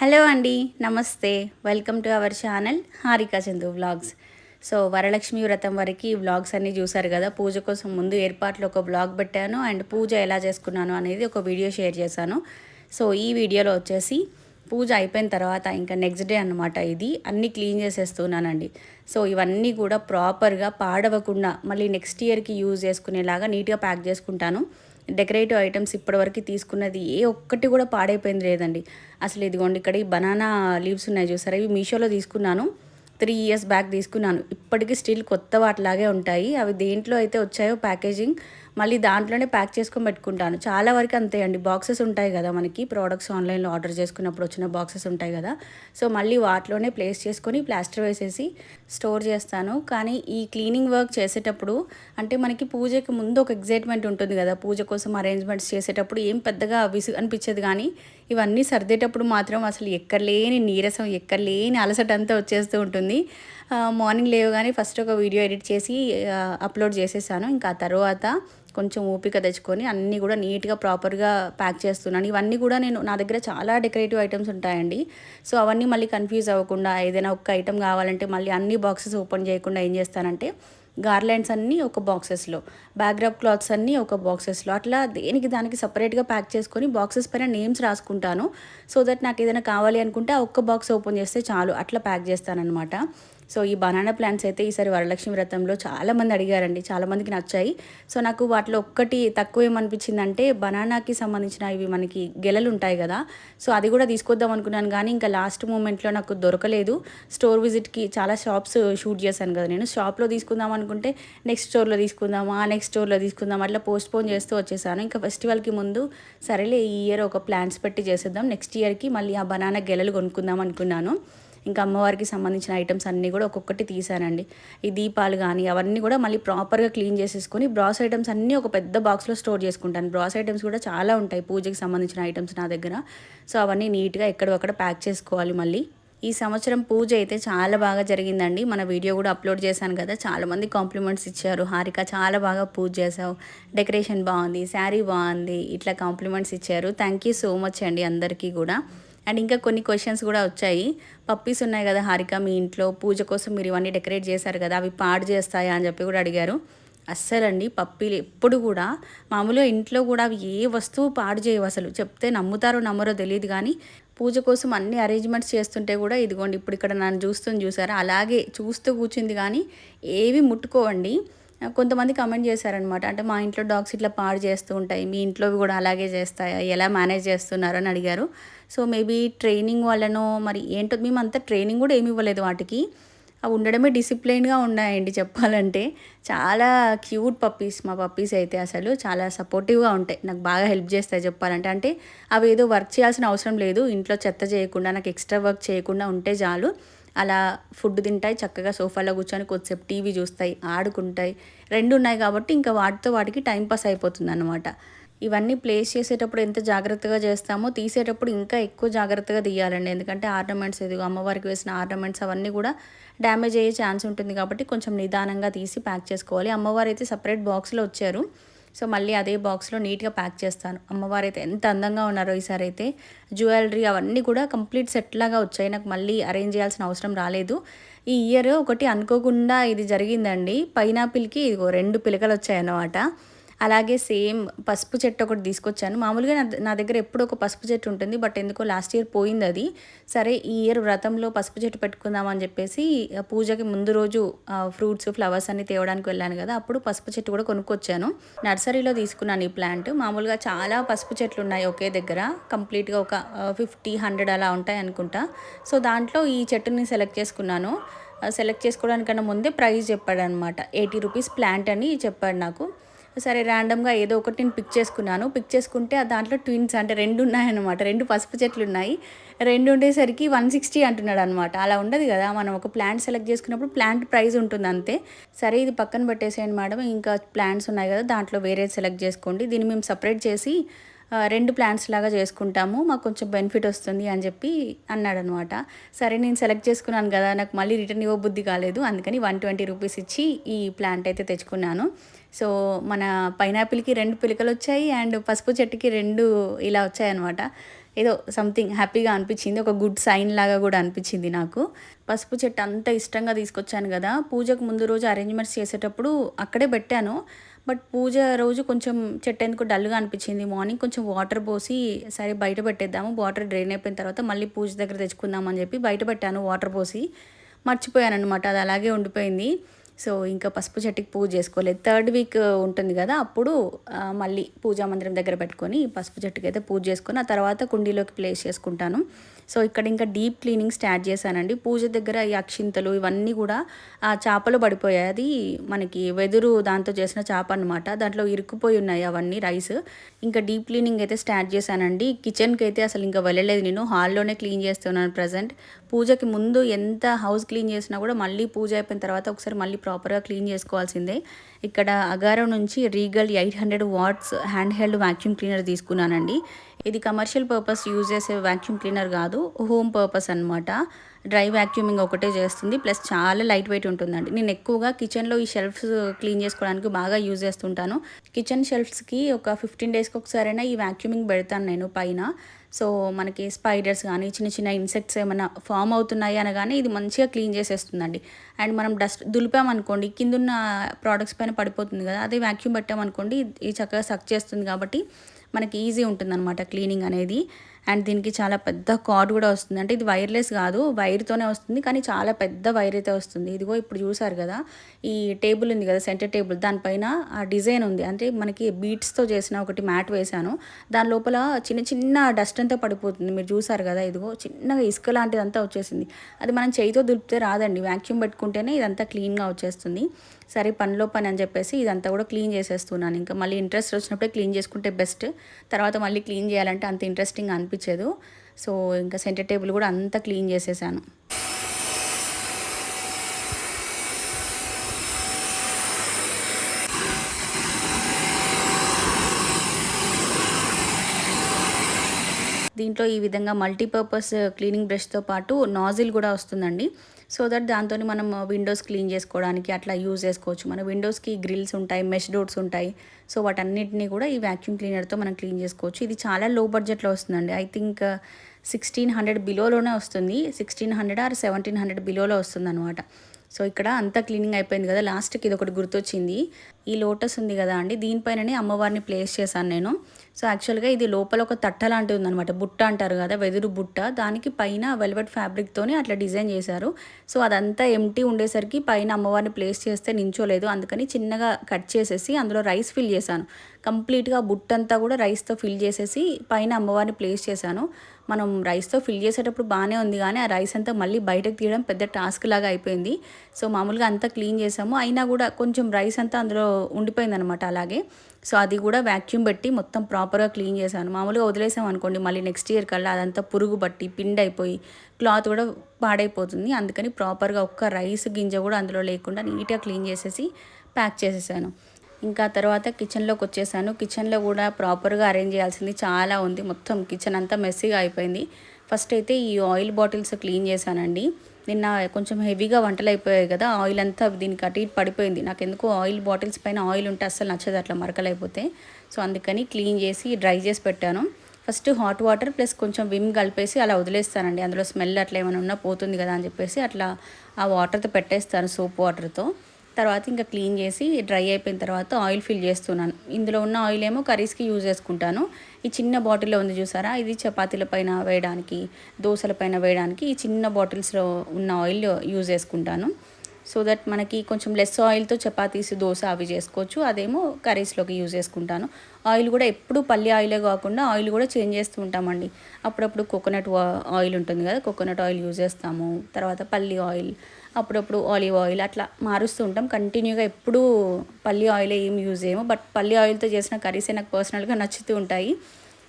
Hello అండి నమస్తే. Welcome to our channel Harika Chandu vlogs. So Varalakshmi Vratam వరకు ఈ వ్లాగ్స్ అన్నీ చూసారు కదా. పూజ కోసం ముందు ఏర్పాట్లు ఒక వ్లాగ్ పెట్టాను అండ్ పూజ ఎలా చేసుకున్నాను అనేది ఒక వీడియో షేర్ చేశాను. సో ఈ వీడియోలో వచ్చేసి పూజ అయిపోయిన తర్వాత ఇంకా నెక్స్ట్ డే అనమాట ఇది. అన్నీ క్లీన్ చేసేస్తున్నానండి. సో ఇవన్నీ కూడా ప్రాపర్గా పాడవకుండా మళ్ళీ నెక్స్ట్ ఇయర్కి యూజ్ చేసుకునేలాగా నీట్గా ప్యాక్ చేసుకుంటాను. డెకరేటివ్ ఐటమ్స్ ఇప్పటివరకు తీసుకున్నది ఏ ఒక్కటి కూడా పాడైపోయింది లేదండి. అసలు ఇదిగోండి ఇక్కడ ఈ బనానా లీవ్స్ ఉన్నాయి చూసారా? ఇవి మీషోలో తీసుకున్నాను. త్రీ ఇయర్స్ బ్యాక్ తీసుకున్నాను. ఇప్పటికీ స్టిల్ కొత్త వాటిలాగే ఉంటాయి. అవి దేంట్లో అయితే వచ్చాయో ప్యాకేజింగ్ మళ్ళీ దాంట్లోనే ప్యాక్ చేసుకొని పెట్టుకుంటాను. చాలా వరకు అంతే అండి. బాక్సెస్ ఉంటాయి కదా మనకి. ప్రోడక్ట్స్ ఆన్లైన్లో ఆర్డర్ చేసుకున్నప్పుడు వచ్చిన బాక్సెస్ ఉంటాయి కదా. సో మళ్ళీ వాటిలోనే ప్లేస్ చేసుకొని ప్లాస్టర్ వేసేసి స్టోర్ చేస్తాను. కానీ ఈ క్లీనింగ్ వర్క్ చేసేటప్పుడు అంటే మనకి పూజకి ముందు ఒక ఎగ్జైట్మెంట్ ఉంటుంది కదా. పూజ కోసం అరేంజ్మెంట్స్ చేసేటప్పుడు ఏం పెద్దగా విసు అనిపించదు కానీ ఇవన్నీ సర్దేటప్పుడు మాత్రం అసలు ఎక్కర్లేని నీరసం ఎక్కర్లేని అలసట అంతా వచ్చేస్తూ ఉంటుంది. మార్నింగ్ లేవగానే ఫస్ట్ ఒక వీడియో ఎడిట్ చేసి అప్లోడ్ చేసేసాను. ఇంకా తర్వాత కొంచెం ఓపిక తెచ్చుకొని అన్నీ కూడా నీట్గా ప్రాపర్గా ప్యాక్ చేస్తున్నాను. ఇవన్నీ కూడా నేను నా దగ్గర చాలా డెకరేటివ్ ఐటమ్స్ ఉంటాయండి. సో అవన్నీ మళ్ళీ కన్ఫ్యూజ్ అవ్వకుండా ఏదైనా ఒక్క ఐటమ్ కావాలంటే మళ్ళీ అన్ని బాక్సెస్ ఓపెన్ చేయకుండా ఏం చేస్తానంటే గార్లెండ్స్ అన్నీ ఒక బాక్సెస్లో బ్యాక్గ్రాప్ క్లాత్స్ అన్నీ ఒక బాక్సెస్లో అట్లా దేనికి దానికి సపరేట్గా ప్యాక్ చేసుకొని బాక్సెస్ పైన నేమ్స్ రాసుకుంటాను. సో దట్ నాకు ఏదైనా కావాలి అనుకుంటే ఆ ఒక్క బాక్స్ ఓపెన్ చేస్తే చాలు అట్లా ప్యాక్ చేస్తానమాట సో ఈ బనానా ప్లాంట్స్ అయితే ఈసారి వరలక్ష్మి వ్రతంలో చాలామంది అడిగారండి చాలామందికి నచ్చాయి. సో నాకు వాటిలో ఒక్కటి తక్కువ ఏమనిపించిందంటే బనానాకి సంబంధించిన ఇవి మనకి గెలలు ఉంటాయి కదా సో అది కూడా తీసుకొద్దాం అనుకున్నాను కానీ ఇంకా లాస్ట్ మూమెంట్లో నాకు దొరకలేదు. స్టోర్ విజిట్కి చాలా షాప్స్ షూట్ చేశాను కదా నేను షాప్లో తీసుకుందాం అనుకుంటే నెక్స్ట్ స్టోర్లో తీసుకుందామా నెక్స్ట్ స్టోర్లో తీసుకుందాం అట్లా పోస్ట్ పోన్ చేస్తూ వచ్చేసాను. ఇంకా ఫెస్టివల్కి ముందు సరేలే ఈ ఇయర్ ఒక ప్లాన్స్ పెట్టి చేసేద్దాం నెక్స్ట్ ఇయర్కి మళ్ళీ ఆ బనానా గెలలు కొనుక్కుందాం అనుకున్నాను. ఇంకా అమ్మవారికి సంబంధించిన ఐటమ్స్ అన్నీ కూడా ఒక్కొక్కటి తీసానండి ఈ దీపాలు కానీ అవన్నీ కూడా మళ్ళీ ప్రాపర్గా క్లీన్ చేసేసుకొని బ్రాస్ ఐటమ్స్ అన్నీ ఒక పెద్ద బాక్స్లో స్టోర్ చేసుకుంటాను. బ్రాస్ ఐటమ్స్ కూడా చాలా ఉంటాయి పూజకి సంబంధించిన ఐటమ్స్ నా దగ్గర. సో అవన్నీ నీట్గా ఎక్కడొక్కడ ప్యాక్ చేసుకోవాలి మళ్ళీ. ఈ సంవత్సరం పూజ అయితే చాలా బాగా జరిగిందండి. మన వీడియో కూడా అప్లోడ్ చేశాను కదా చాలామంది కాంప్లిమెంట్స్ ఇచ్చారు. హారిక చాలా బాగా పూజ చేసావు డెకరేషన్ బాగుంది శారీ బాగుంది ఇట్లా కాంప్లిమెంట్స్ ఇచ్చారు. థ్యాంక్ యూ సో మచ్ అండి అందరికీ కూడా. అండ్ ఇంకా కొన్ని క్వశ్చన్స్ కూడా వచ్చాయి. పప్పీస్ ఉన్నాయి కదా హారిక మీ ఇంట్లో పూజ కోసం మీరు ఇవన్నీ డెకరేట్ చేశారు కదా అవి పాడు చేస్తాయా అని చెప్పి కూడా అడిగారు. అస్సలండి పప్పీలు ఎప్పుడు కూడా మామూలుగా ఇంట్లో కూడా అవి ఏ వస్తువు పాడు చేయవు అసలు. చెప్తే నమ్ముతారో నమ్మరో తెలియదు కానీ పూజ కోసం అన్ని అరేంజ్మెంట్స్ చేస్తుంటే కూడా ఇదిగోండి ఇప్పుడు ఇక్కడ నన్ను చూస్తుంది చూసారా? అలాగే చూస్తూ కూర్చుంది కానీ ఏవి ముట్టుకోవండి. కొంతమంది కమెంట్ చేశారనమాట అంటే మా ఇంట్లో డాగ్స్ ఇట్లా పాడు చేస్తూ ఉంటాయి. మీ ఇంట్లోవి కూడా అలాగే చేస్తాయా? ఎలా మేనేజ్ చేస్తున్నారు అని అడిగారు. సో మేబీ ట్రైనింగ్ వల్లనో మరి ఏంటో మేము అంత ట్రైనింగ్ కూడా ఏమి ఇవ్వలేదు వాటికి. అవి ఉండడమే డిసిప్లైన్గా ఉన్నాయండి చెప్పాలంటే. చాలా క్యూట్ పప్పీస్ మా పప్పీస్ అయితే అసలు. చాలా సపోర్టివ్గా ఉంటాయి. నాకు బాగా హెల్ప్ చేస్తాయి చెప్పాలంటే. అంటే అవి ఏదో వర్క్ చేయాల్సిన అవసరం లేదు. ఇంట్లో చెత్త చేయకుండా నాకు ఎక్స్ట్రా వర్క్ చేయకుండా ఉంటే చాలు. అలా ఫుడ్ తింటాయి చక్కగా సోఫాలో కూర్చొని కొద్దిసేపు టీవీ చూస్తాయి ఆడుకుంటాయి. రెండు ఉన్నాయి కాబట్టి ఇంకా వాటితో వాటికి టైంపాస్ అయిపోతుంది అనమాట ఇవన్నీ ప్లేస్ చేసేటప్పుడు ఎంత జాగ్రత్తగా చేస్తామో తీసేటప్పుడు ఇంకా ఎక్కువ జాగ్రత్తగా తీయాలండి. ఎందుకంటే ఆర్నమెంట్స్ ఎదుగు అమ్మవారికి వేసిన ఆర్నమెంట్స్ అవన్నీ కూడా డ్యామేజ్ అయ్యే ఛాన్స్ ఉంటుంది కాబట్టి కొంచెం నిదానంగా తీసి ప్యాక్ చేసుకోవాలి. అమ్మవారు అయితే సపరేట్ బాక్స్లో వచ్చారు. సో మళ్ళీ అదే బాక్స్లో నీట్గా ప్యాక్ చేస్తాను. అమ్మవారు అయితే ఎంత అందంగా ఉన్నారో ఈసారి అయితే. జ్యువెలరీ అవన్నీ కూడా కంప్లీట్ సెట్ లాగా వచ్చాయి. నాకు మళ్ళీ అరేంజ్ చేయాల్సిన అవసరం రాలేదు. ఈ ఇయర్ ఒకటి అనుకోకుండా ఇది జరిగిందండి. పైనాపిల్కి రెండు పిలకలు వచ్చాయన్నమాట అలాగే సేమ్ పసుపు చెట్టు ఒకటి తీసుకొచ్చాను. మామూలుగా నా దగ్గర ఎప్పుడు ఒక పసుపు చెట్టు ఉంటుంది బట్ ఎందుకో లాస్ట్ ఇయర్ పోయింది అది. సరే ఈ ఇయర్ వ్రతంలో పసుపు చెట్టు పెట్టుకుందామని చెప్పేసి పూజకి ముందు రోజు ఫ్రూట్స్ ఫ్లవర్స్ అన్ని తేవడానికి వెళ్ళాను కదా అప్పుడు పసుపు చెట్టు కూడా కొనుక్కొచ్చాను. నర్సరీలో తీసుకున్నాను ఈ ప్లాంట్. మామూలుగా చాలా పసుపు చెట్లు ఉన్నాయి ఒకే దగ్గర కంప్లీట్గా ఒక ఫిఫ్టీ హండ్రెడ్ అలా ఉంటాయి అనుకుంటా. సో దాంట్లో ఈ చెట్టుని సెలెక్ట్ చేసుకున్నాను. సెలెక్ట్ చేసుకోవడానికన్నా ముందే ప్రైస్ చెప్పాడు అనమాట ఎయిటీ రూపీస్ ప్లాంట్ అని చెప్పాడు నాకు. సరే ర్యాండమ్గా ఏదో ఒకటి నేను పిక్ చేసుకున్నాను. పిక్ చేసుకుంటే దాంట్లో ట్విన్స్ అంటే రెండు ఉన్నాయన్నమాట. రెండు పసుపు చెట్లు ఉన్నాయి. రెండు ఉండేసరికి వన్ సిక్స్టీ అంటున్నాడు అనమాట అలా ఉండదు కదా. మనం ఒక ప్లాంట్ సెలెక్ట్ చేసుకున్నప్పుడు ప్లాంట్ ప్రైస్ ఉంటుంది అంతే. సరే ఇది పక్కన పెట్టేసేయండి మేడం. ఇంకా ప్లాంట్స్ ఉన్నాయి కదా దాంట్లో వేరే సెలెక్ట్ చేసుకోండి. దీన్ని మేము సపరేట్ చేసి రెండు ప్లాంట్స్ లాగా చేసుకుంటాము. మాకు కొంచెం బెనిఫిట్ వస్తుంది అని చెప్పి అన్నాడు అనమాట సరే నేను సెలెక్ట్ చేసుకున్నాను కదా. నాకు మళ్ళీ రిటర్న్ ఇవ్వ బుద్ధి కాలేదు. అందుకని వన్ ట్వంటీ రూపీస్ ఇచ్చి ఈ ప్లాంట్ అయితే తెచ్చుకున్నాను. సో మన పైనాపిల్కి రెండు పిలకలు వచ్చాయి అండ్ పసుపు చెట్టుకి రెండు ఇలా వచ్చాయి అనమాట ఏదో సంథింగ్ హ్యాపీగా అనిపించింది. ఒక గుడ్ సైన్ లాగా కూడా అనిపించింది నాకు. పసుపు చెట్టు అంత ఇష్టంగా తీసుకొచ్చాను కదా. పూజకు ముందు రోజు అరేంజ్మెంట్స్ చేసేటప్పుడు అక్కడే పెట్టాను. బట్ పూజ రోజు కొంచెం చెట్టు ఎందుకు డల్గా అనిపించింది. మార్నింగ్ కొంచెం వాటర్ పోసి సరే బయట పెట్టేద్దాము. వాటర్ డ్రైన్ అయిపోయిన తర్వాత మళ్ళీ పూజ దగ్గర తెచ్చుకుందామని చెప్పి బయట పెట్టాను వాటర్ పోసి. మర్చిపోయాను అనమాట అది అలాగే ఉండిపోయింది. సో ఇంకా పసుపు చెట్టుకి పూజ చేసుకోలేదు. థర్డ్ వీక్ ఉంటుంది కదా అప్పుడు మళ్ళీ పూజా మందిరం దగ్గర పెట్టుకొని పసుపు చెట్టుకి అయితే పూజ చేసుకొని ఆ తర్వాత కుండీలోకి ప్లేస్ చేసుకుంటాను. సో ఇక్కడ ఇంకా డీప్ క్లీనింగ్ స్టార్ట్ చేశానండి. పూజ దగ్గర ఈ అక్షింతలు ఇవన్నీ కూడా ఆ చేపలు పడిపోయాయి. అది మనకి వెదురు దాంతో చేసిన చేప అనమాట దాంట్లో ఇరుక్కుపోయి ఉన్నాయి అవన్నీ రైస్. ఇంకా డీప్ క్లీనింగ్ అయితే స్టార్ట్ చేశానండి. కిచెన్కి అయితే అసలు ఇంకా వెళ్ళలేదు నేను. హాల్లోనే క్లీన్ చేస్తున్నాను ప్రజెంట్ పూజకి ముందు ఎంత హౌస్ క్లీన్ చేసినా కూడా మళ్ళీ పూజ అయిపోయిన తర్వాత ఒకసారి మళ్ళీ ప్రాపర్గా క్లీన్ చేసుకోవాల్సిందే. ఇక్కడ అగారో నుంచి Regal eight hundred watts hand held vacuum cleaner తీసుకున్నానండి. ఇది కమర్షియల్ పర్పస్ యూజ్ చేసే వాక్యూమ్ క్లీనర్ కాదు హోమ్ పర్పస్ అన్నమాట. డ్రై వాక్యూమింగ్ ఒకటే చేస్తుంది ప్లస్ చాలా లైట్ వెయిట్ ఉంటుందండి. నేను ఎక్కువగా కిచెన్లో ఈ షెల్ఫ్స్ క్లీన్ చేసుకోవడానికి బాగా యూజ్ చేస్తుంటాను. కిచెన్ షెల్ఫ్స్కి ఒక ఫిఫ్టీన్ డేస్కి ఒకసారైనా ఈ వాక్యూమింగ్ పెడతాను నేను పైన. సో మనకి స్పైడర్స్ కానీ చిన్న చిన్న ఇన్సెక్ట్స్ ఏమైనా ఫామ్ అవుతున్నాయి అనగానే ఇది మంచిగా క్లీన్ చేసేస్తుందండి. అండ్ మనం డస్ట్ దులిపామనుకోండి కిందున్న ప్రోడక్ట్స్ పైన పడిపోతుంది కదా అదే వాక్యూమ్ పెట్టామనుకోండి ఇది చక్కగా సక్ చేస్తుంది కాబట్టి మనకి ఈజీ ఉంటుందన్నమాట క్లీనింగ్ అనేది. అండ్ దీనికి చాలా పెద్ద కార్డ్ కూడా వస్తుంది. అంటే ఇది వైర్లెస్ కాదు వైర్తోనే వస్తుంది కానీ చాలా పెద్ద వైర్ అయితే వస్తుంది. ఇదిగో ఇప్పుడు చూసారు కదా ఈ టేబుల్ ఉంది కదా సెంటర్ టేబుల్ దానిపైన ఆ డిజైన్ ఉంది. అంటే మనకి బీట్స్తో చేసిన ఒకటి మ్యాట్ వేశాను. దాని లోపల చిన్న చిన్న డస్ట్ అంతా పడిపోతుంది. మీరు చూసారు కదా ఇదిగో చిన్నగా ఇసుక లాంటిదంతా వచ్చేసింది. అది మనం చేయితో దులిపితే రాదండి. వ్యాక్యూమ్ పెట్టుకుంటేనే ఇదంతా క్లీన్గా వచ్చేస్తుంది. సరే పనిలో పని అని చెప్పేసి ఇదంతా కూడా క్లీన్ చేసేస్తున్నాను. ఇంకా మళ్ళీ ఇంట్రెస్ట్ వచ్చినప్పుడే క్లీన్ చేసుకుంటే బెస్ట్. తర్వాత మళ్ళీ క్లీన్ చేయాలంటే అంత ఇంట్రెస్టింగ్ అనిపించదు. సో ఇంకా సెంటర్ టేబుల్ కూడా అంతా క్లీన్ చేసేసాను. దీంట్లో ఈ విధంగా మల్టీపర్పస్ క్లీనింగ్ బ్రష్తో పాటు నాజిల్ కూడా వస్తుందండి. సో దట్ దాంతో మనం విండోస్ క్లీన్ చేసుకోవడానికి అట్లా యూజ్ చేసుకోవచ్చు. మన విండోస్కి గ్రిల్స్ ఉంటాయి మెష్ డోర్స్ ఉంటాయి. సో వాటన్నిటిని కూడా ఈ వ్యాక్యూమ్ క్లీనర్తో మనం క్లీన్ చేసుకోవచ్చు. ఇది చాలా లో బడ్జెట్లో వస్తుందండి ఐ థింక్ సిక్స్టీన్ హండ్రెడ్ బిలోలోనే వస్తుంది. Sixteen hundred or seventeen hundred బిలోలో వస్తుంది అనమాట సో ఇక్కడ అంతా క్లీనింగ్ అయిపోయింది కదా. లాస్ట్కి ఇది ఒకటి గుర్తొచ్చింది. ఈ లోటస్ ఉంది కదా అండి దీనిపైననే అమ్మవారిని ప్లేస్ చేశాను నేను. సో యాక్చువల్గా ఇది లోపల ఒక తట్ట లాంటిది ఉందన్నమాట. బుట్ట అంటారు కదా వెదురు బుట్ట. దానికి పైన వెల్వెట్ ఫ్యాబ్రిక్తోనే అట్లా డిజైన్ చేశారు. సో అదంతా ఎంటీ ఉండేసరికి పైన అమ్మవారిని ప్లేస్ చేస్తే నించోలేదు. అందుకని చిన్నగా కట్ చేసేసి అందులో రైస్ ఫిల్ చేశాను. కంప్లీట్గా బుట్ట అంతా కూడా రైస్తో ఫిల్ చేసేసి పైన అమ్మవారిని ప్లేస్ చేశాను. మనం రైస్తో ఫిల్ చేసేటప్పుడు బాగానే ఉంది కానీ ఆ రైస్ అంతా మళ్ళీ బయటకు తీయడం పెద్ద టాస్క్ లాగా అయిపోయింది. సో మామూలుగా అంతా క్లీన్ చేసాము అయినా కూడా కొంచెం రైస్ అంతా అందులో ఉండిపోయింది అనమాట అలాగే. సో అది కూడా వ్యాక్యూమ్ పెట్టి మొత్తం ప్రాపర్గా క్లీన్ చేశాను. మామూలుగా వదిలేసాం అనుకోండి మళ్ళీ నెక్స్ట్ ఇయర్ కల్లా అదంతా పురుగు పట్టి పిండి అయిపోయి క్లాత్ కూడా పాడైపోతుంది. అందుకని ప్రాపర్గా ఒక్క రైస్ గింజ కూడా అందులో లేకుండా నీట్గా క్లీన్ చేసేసి ప్యాక్ చేసేసాను. ఇంకా తర్వాత కిచెన్లోకి వచ్చేసాను. కిచెన్లో కూడా ప్రాపర్గా అరేంజ్ చేయాల్సింది చాలా ఉంది. మొత్తం కిచెన్ అంతా మెస్సీగా అయిపోయింది. ఫస్ట్ అయితే ఈ ఆయిల్ బాటిల్స్ క్లీన్ చేశానండి. నిన్న కొంచెం హెవీగా వంటలు అయిపోయాయి కదా ఆయిల్ అంతా దీనికి అటు ఇటు పడిపోయింది. నాకు ఎందుకు ఆయిల్ బాటిల్స్ పైన ఆయిల్ ఉంటే అస్సలు నచ్చదు అట్లా మరకలైపోతే. సో అందుకని క్లీన్ చేసి డ్రై చేసి పెట్టాను. ఫస్ట్ హాట్ వాటర్ ప్లస్ కొంచెం విమ్ కలిపేసి అలా వదిలేస్తానండి. అందులో స్మెల్ అట్లా ఏమైనా ఉన్నా పోతుంది కదా అని చెప్పేసి అట్లా ఆ వాటర్తో పెట్టేస్తాను సోప్ వాటర్తో. తర్వాత ఇంకా క్లీన్ చేసి డ్రై అయిపోయిన తర్వాత ఆయిల్ ఫిల్ చేస్తున్నాను. ఇందులో ఉన్న ఆయిల్ ఏమో కర్రీస్కి యూజ్ చేసుకుంటాను. ఈ చిన్న బాటిల్లో ఉంది చూసారా? ఇది చపాతీల పైన వేయడానికి దోశల పైన వేయడానికి ఈ చిన్న బాటిల్స్లో ఉన్న ఆయిల్ యూజ్ చేసుకుంటాను. సో దట్ మనకి కొంచెం లెస్ ఆయిల్తో చపాతీస్ దోశ అవి చేసుకోవచ్చు. అదేమో కర్రీస్లోకి యూజ్ చేసుకుంటాను. ఆయిల్ కూడా ఎప్పుడు పల్లి ఆయిలే కాకుండా ఆయిల్ కూడా చేంజ్ చేస్తూ ఉంటామండి. అప్పుడప్పుడు కోకోనట్ ఆయిల్ ఉంటుంది కదా కోకోనట్ ఆయిల్ యూజ్ చేస్తాము. తర్వాత పల్లి ఆయిల్ అప్పుడప్పుడు ఆలివ్ ఆయిల్ అట్లా మారుస్తూ ఉంటాం. కంటిన్యూగా ఎప్పుడూ పల్లి ఆయిల్ ఏం యూజ్ చేయము. బట్ పల్లి ఆయిల్తో చేసిన కర్రీసే నాకు పర్సనల్గా నచ్చుతూ ఉంటాయి.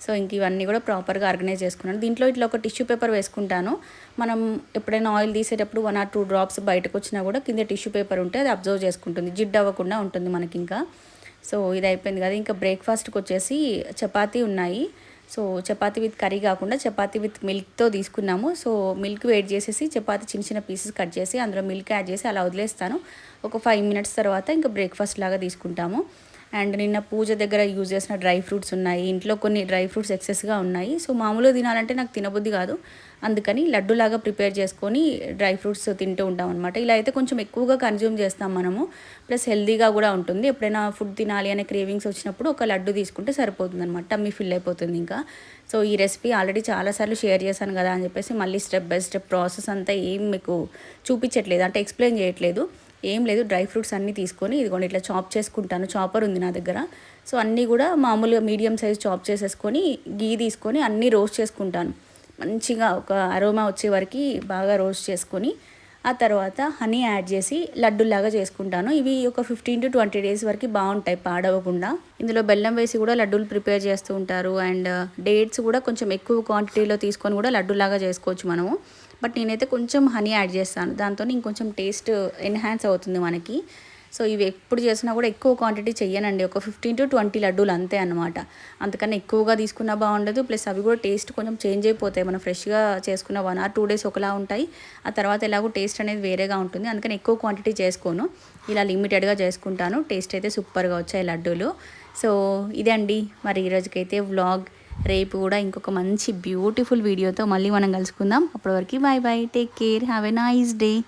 సో ఇంక ఇవన్నీ కూడా ప్రాపర్గా ఆర్గనైజ్ చేసుకున్నాను. దీంట్లో ఇట్లా ఒక టిష్యూ పేపర్ వేసుకుంటాను. మనం ఎప్పుడైనా ఆయిల్ తీసేటప్పుడు వన్ ఆర్ టూ డ్రాప్స్ బయటకు వచ్చినా కూడా కింద టిష్యూ పేపర్ ఉంటే అది అబ్జర్వ్ చేసుకుంటుంది. జిడ్ అవ్వకుండా ఉంటుంది మనకి ఇంకా సో ఇది అయిపోయింది కదా. ఇంకా బ్రేక్ఫాస్ట్కి వచ్చేసి చపాతీ ఉన్నాయి. సో చపాతీ విత్ కర్రీ కాకుండా చపాతీ విత్ మిల్క్తో తీసుకున్నాము. సో మిల్క్ వేడి చేసేసి చపాతి చిన్న చిన్న పీసెస్ కట్ చేసి అందులో మిల్క్ యాడ్ చేసి అలా వదిలేస్తాను. ఒక ఫైవ్ మినిట్స్ తర్వాత ఇంకా బ్రేక్ఫాస్ట్ లాగా తీసుకుంటాము. అండ్ నిన్న పూజ దగ్గర యూజ్ చేసిన డ్రై ఫ్రూట్స్ ఉన్నాయి. ఇంట్లో కొన్ని డ్రై ఫ్రూట్స్ ఎక్సెస్గా ఉన్నాయి. సో మామూలుగా తినాలంటే నాకు తినబుద్ధి కాదు. అందుకని లడ్డులాగా ప్రిపేర్ చేసుకొని డ్రై ఫ్రూట్స్ తింటూ ఉంటాం అనమాట ఇలా అయితే కొంచెం ఎక్కువగా కన్జ్యూమ్ చేస్తాం మనము. ప్లస్ హెల్దీగా కూడా ఉంటుంది. ఎప్పుడైనా ఫుడ్ తినాలి అనే క్రేవింగ్స్ వచ్చినప్పుడు ఒక లడ్డు తీసుకుంటే సరిపోతుంది అనమాట టమ్మీ ఫిల్ అయిపోతుంది ఇంకా. సో ఈ రెసిపీ ఆల్రెడీ చాలాసార్లు షేర్ చేశాను కదా అని చెప్పేసి మళ్ళీ స్టెప్ బై స్టెప్ ప్రాసెస్ అంతా ఏం మీకు చూపించట్లేదు. అంటే ఎక్స్ప్లెయిన్ చేయట్లేదు. ఏం లేదు డ్రై ఫ్రూట్స్ అన్నీ తీసుకొని ఇదిగోండి ఇట్లా చాప్ చేసుకుంటాను. చాపర్ ఉంది నా దగ్గర. సో అన్నీ కూడా మామూలుగా మీడియం సైజ్ చాప్ చేసేసుకొని గీ తీసుకొని అన్నీ రోస్ట్ చేసుకుంటాను. మంచిగా ఒక అరోమా వచ్చే వరకు బాగా రోస్ట్ చేసుకొని ఆ తర్వాత హనీ యాడ్ చేసి లడ్డులాగా చేసుకుంటాను. ఇవి ఒక ఫిఫ్టీన్ టు ట్వంటీ డేస్ వరకు బాగుంటాయి పాడవకుండా. ఇందులో బెల్లం వేసి కూడా లడ్డూలు ప్రిపేర్ చేస్తూ ఉంటారు. అండ్ డేట్స్ కూడా కొంచెం ఎక్కువ క్వాంటిటీలో తీసుకొని కూడా లడ్డులాగా చేసుకోవచ్చు మనము. బట్ నేనైతే కొంచెం హనీ యాడ్ చేస్తాను. దాంతో ఇంకొంచెం టేస్ట్ ఎన్హాన్స్ అవుతుంది మనకి. సో ఇవి ఎప్పుడు చేసినా కూడా ఎక్కువ క్వాంటిటీ చెయ్యనండి. ఒక ఫిఫ్టీన్ టు ట్వంటీ లడ్డూలు అంతే అనమాట అంతకన్నా ఎక్కువగా తీసుకున్నా బాగుండదు. ప్లస్ అవి కూడా టేస్ట్ కొంచెం చేంజ్ అయిపోతాయి. మనం ఫ్రెష్గా చేసుకున్న వన్ ఆర్ టూ డేస్ ఒకలా ఉంటాయి. ఆ తర్వాత ఎలాగో టేస్ట్ అనేది వేరేగా ఉంటుంది. అందుకని ఎక్కువ క్వాంటిటీ చేసుకోను. ఇలా లిమిటెడ్గా చేసుకుంటాను. టేస్ట్ అయితే సూపర్గా వచ్చాయి లడ్డూలు. సో ఇదే అండి మరి ఈరోజుకైతే వ్లాగ్ రేపు కూడా ఇంకొక మంచి బ్యూటిఫుల్ వీడియోతో మళ్ళీ మనం కలుసుకుందాం. అప్పటివరకు bye bye take care have a nice day